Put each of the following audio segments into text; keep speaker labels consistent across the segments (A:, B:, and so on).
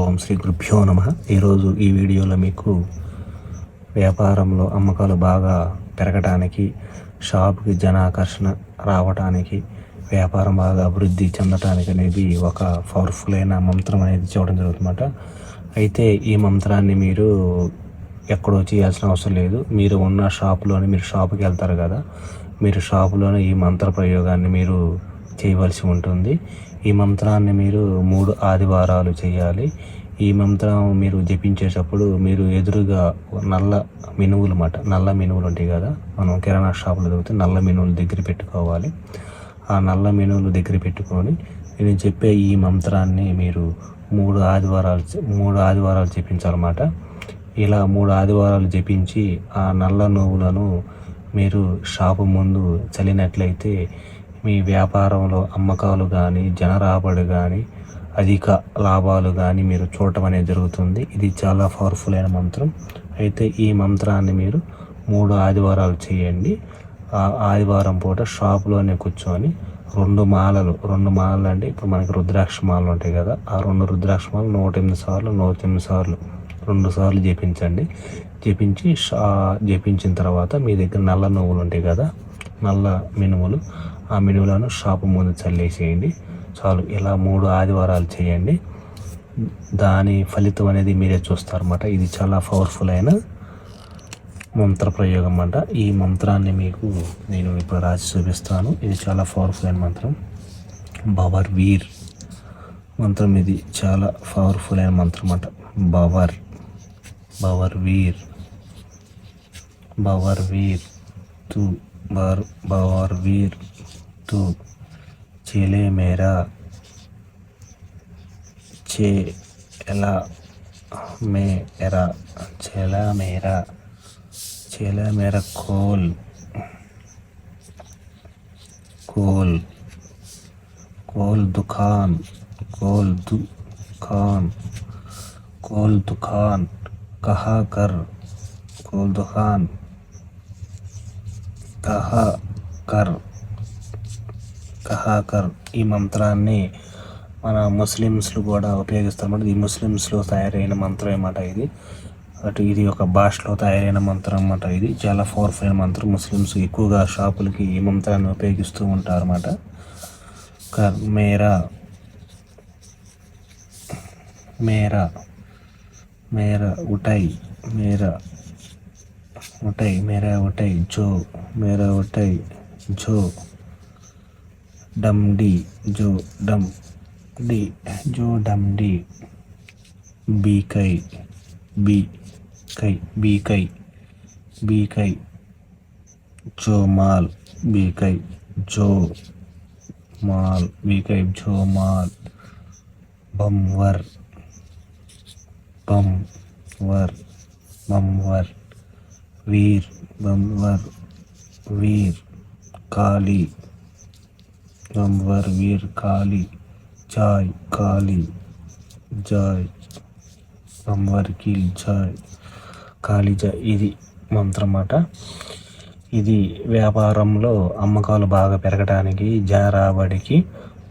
A: ఓం శ్రీ గురుభ్యో నమ. ఈరోజు ఈ వీడియోలో మీకు వ్యాపారంలో అమ్మకాలు బాగా పెరగడానికి షాప్కి జనాకర్షణ రావడానికి వ్యాపారం బాగా అభివృద్ధి చెందటానికి అనేది ఒక పవర్ఫుల్ అయిన మంత్రం అనేది చూడడం జరుగుతుందన్నమాట. అయితే ఈ మంత్రాన్ని మీరు ఎక్కడో చేయాల్సిన అవసరం లేదు. మీరు ఉన్న షాప్లోనే మీరు షాపుకి వెళ్తారు కదా మీరు షాపులోనే ఈ మంత్ర ప్రయోగాన్ని మీరు చేయవలసి ఉంటుంది. ఈ మంత్రాన్ని మీరు మూడు ఆదివారాలు చేయాలి. ఈ మంత్రం మీరు జపించేటప్పుడు మీరు ఎదురుగా నల్ల మినువులు మాట నల్ల మినువులు ఉంటాయి కదా మనం కిరాణా షాపులో దొరికితే నల్ల మినువులు దగ్గర పెట్టుకోవాలి. ఆ నల్ల మినువులు దగ్గర పెట్టుకొని నేను చెప్పే ఈ మంత్రాన్ని మీరు మూడు ఆదివారాలు మూడు ఆదివారాలు జపించాలన్నమాట. ఇలా మూడు ఆదివారాలు జపించి ఆ నల్ల నువ్వులను మీరు షాపు ముందు చల్లినట్లయితే మీ వ్యాపారంలో అమ్మకాలు కానీ జన రాబడి కానీ అధిక లాభాలు కానీ మీరు చూడటం అనేది జరుగుతుంది. ఇది చాలా పవర్ఫుల్ అయిన మంత్రం. అయితే ఈ మంత్రాన్ని మీరు మూడు ఆదివారాలు చేయండి. ఆ ఆదివారం పూట షాపులోనే కూర్చొని రెండు మాలలు రెండు మాలలు అంటే ఇప్పుడు మనకి రుద్రాక్ష మాలలు ఉంటాయి కదా ఆ రెండు రుద్రాక్ష మాలలు నూట ఎనిమిది సార్లు నూట ఎనిమిది సార్లు రెండు సార్లు జపించండి. జపించి షా జపించిన తర్వాత మీ దగ్గర నల్ల నువ్వులు ఉంటాయి కదా నల్ల మినుములు ఆ మినుములను షాపు ముందు చల్లేసేయండి. చాలు ఇలా మూడు ఆదివారాలు చేయండి. దాని ఫలితం అనేది మీరే చూస్తారన్నమాట. ఇది చాలా పవర్ఫుల్ అయిన మంత్ర ప్రయోగం అంట. ఈ మంత్రాన్ని మీకు నేను ఇప్పుడు రాసి చూపిస్తాను. ఇది చాలా పవర్ఫుల్ అయిన మంత్రం. బవర్ వీర్. మంత్రం ఇది చాలా పవర్ఫుల్ అయిన మంత్రం అంట. బవర్. బవర్ వీర్. బవర్ వీర్. తు బర్ బవర్ వీర్. तू चेले मेरा चेला मेरा चेला मेरा चेला मेरा खोल खोल खोल दुकान खोल दुकान खोल दुकान, कहा कर, खोल दुकान, कहा कर। కహాకర్ ఈ మంత్రాన్ని మన ముస్లిమ్స్లు కూడా ఉపయోగిస్తారన్నమాట ఈ ముస్లిమ్స్లో తయారైన మంత్రం అన్నమాట ఇది. అటు ఇది ఒక భాషలో తయారైన మంత్రం అన్నమాట ఇది. చాలా పవర్ఫుల్ అయిన మంత్రం. ముస్లిమ్స్ ఎక్కువగా షాపులకి ఈ మంత్రాన్ని ఉపయోగిస్తూ ఉంటారు అన్నమాట. కర్ మేరా మేరా మేరా ఉటై మేరా ఉటై మేరా ఉటై జో మేరా ఉటై జో. डमडी जो डम डी जो डम डी, बी कई बी कई जो माल बीकई जो माल बीकई जो माल, बमवर बम वर वीर, बमवर, वीर, काली నంబర్ వీర్ Kali joy Kali joy number kill joy Kali joy. ఇది మంత్రం అన్నమాట ఇది వ్యాపారంలో అమ్మకాలు బాగా పెరగడానికి జారాబడికి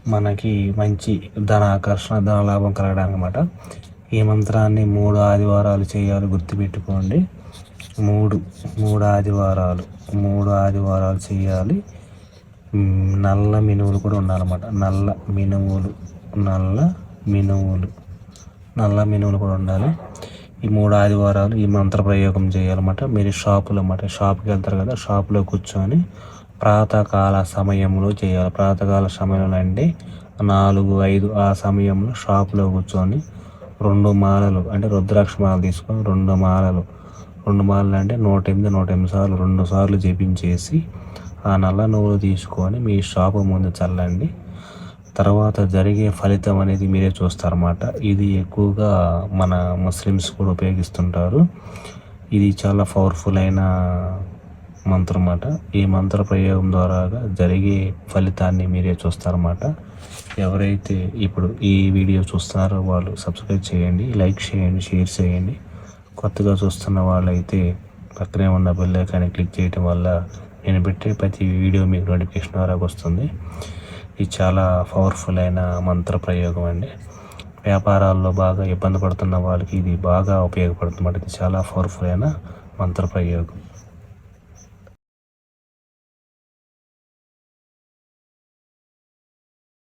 A: మనకి మంచి ధనాకర్షణ ధనలాభం కలగడానికి అనమాట ఈ మంత్రాన్ని మూడు ఆదివారాలు చేయాలి గుర్తుపెట్టుకోండి. మూడు మూడు ఆదివారాలు మూడు ఆదివారాలు చేయాలి. నల్ల మినువులు కూడా ఉండాలన్నమాట. నల్ల మినువులు నల్ల మినువులు నల్ల మినువులు కూడా ఉండాలి. ఈ మూడు ఆదివారాలు ఈ మంత్ర ప్రయోగం చేయాలన్నమాట. మీరు షాపులో అన్నమాట షాప్కి వెళ్తారు కదా షాపులో కూర్చొని ప్రాతకాల సమయంలో చేయాలి. ప్రాతకాల సమయంలో అంటే నాలుగు ఐదు ఆ సమయంలో షాపులో కూర్చొని రెండు మాలలు అంటే రుద్రాక్ష మాల తీసుకొని రెండు మాలలు రెండు మాలలు అంటే నూట ఎనిమిది నూట ఎనిమిది సార్లు రెండు సార్లు జపించేసి ఆ నల్ల నువ్వులు తీసుకొని మీ షాపు ముందు చల్లండి. తర్వాత జరిగే ఫలితం అనేది మీరే చూస్తారన్నమాట. ఇది ఎక్కువగా మన ముస్లిమ్స్ కూడా ఉపయోగిస్తుంటారు. ఇది చాలా పవర్ఫుల్ అయిన మంత్రం అన్నమాట. ఈ మంత్ర ప్రయోగం ద్వారా జరిగే ఫలితాన్ని మీరే చూస్తారన్నమాట. ఎవరైతే ఇప్పుడు ఈ వీడియో చూస్తున్నారో వాళ్ళు సబ్స్క్రైబ్ చేయండి లైక్ చేయండి షేర్ చేయండి. కొత్తగా చూస్తున్న వాళ్ళైతే పక్కనే ఉన్న బెల్ ఐకాన్ని క్లిక్ చేయటం వల్ల నేను పెట్టే ప్రతి వీడియో మీకు నోటిఫికేషన్ ద్వారా వస్తుంది. ఇది చాలా పవర్ఫుల్ అయిన మంత్ర ప్రయోగం అండి. వ్యాపారాల్లో బాగా ఇబ్బంది పడుతున్న వాళ్ళకి ఇది బాగా ఉపయోగపడుతుంది ఇది చాలా పవర్ఫుల్ అయిన మంత్ర ప్రయోగం.